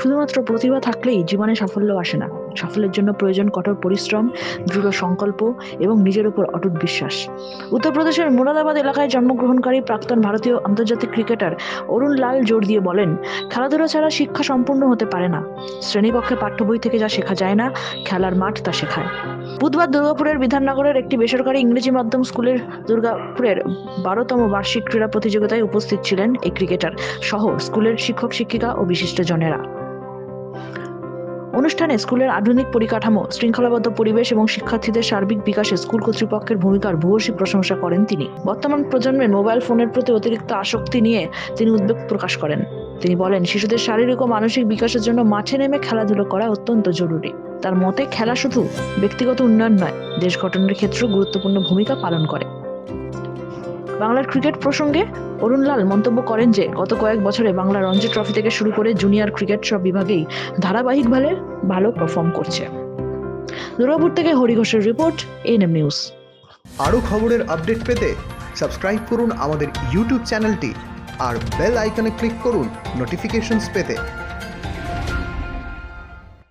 শুধুমাত্র প্রতিভা থাকলেই জীবনে সাফল্য আসে না। সাফল্যের জন্য প্রয়োজন কঠোর পরিশ্রম, দৃঢ় সংকল্প এবং নিজের উপর অটুট বিশ্বাস। উত্তরপ্রদেশের মুরাদাবাদ এলাকায় জন্মগ্রহণকারী প্রাক্তন ভারতীয় আন্তর্জাতিক ক্রিকেটার অরুণ লাল জোর দিয়ে বলেন, খেলাধুলা ছাড়া শিক্ষা সম্পূর্ণ হতে পারে না। শ্রেণীকক্ষে পাঠ্য বই থেকে যা শেখা যায় না, খেলার মাঠ তা শেখায়। বুধবার দুর্গাপুরের বিধাননগরের একটি বেসরকারি ইংরেজি মাধ্যম স্কুলের দুর্গাপুরের বারোতম বার্ষিক ক্রীড়া প্রতিযোগিতায় উপস্থিত ছিলেন এই ক্রিকেটার সহ স্কুলের শিক্ষক, শিক্ষিকা ও বিশিষ্টজনেরা। অনুষ্ঠানে স্কুলের আধুনিক পরিকাঠামো, শৃঙ্খলাবদ্ধ পরিবেশ এবং শিক্ষার্থীদের সার্বিক বিকাশে স্কুল কর্তৃপক্ষের ভূমিকার ভূয়সী প্রশংসা করেন তিনি। বর্তমান প্রজন্মের মোবাইল ফোনের প্রতি অতিরিক্ত আসক্তি নিয়ে তিনি উদ্বেগ প্রকাশ করেন। তিনি বলেন, শিশুদের শারীরিক ও মানসিক বিকাশের জন্য মাঠে নেমে খেলাধুলো করা অত্যন্ত জরুরি। তার মতে, খেলা শুধু ব্যক্তিগত উন্নয়ন নয়, দেশ গঠনের ক্ষেত্রেও গুরুত্বপূর্ণ ভূমিকা পালন করে। বাংলার ক্রিকেট প্রসঙ্গে অরুণ লাল মন্তব্য করেন যে, গত কয়েক বছরে বাংলা রঞ্জি ট্রফি থেকে শুরু করে জুনিয়র ক্রিকেট সব বিভাগেই ধারাবাহিকভাবে ভালো পারফর্ম করছে। দুর্গাপুর থেকে হরিঘোষের রিপোর্ট এনএম নিউজ আরও খবরের আপডেট পেতে সাবস্ক্রাইব করুন আমাদের ইউটিউব চ্যানেলটি আর বেল আইকনে ক্লিক করুন নোটিফিকেশনস পেতে।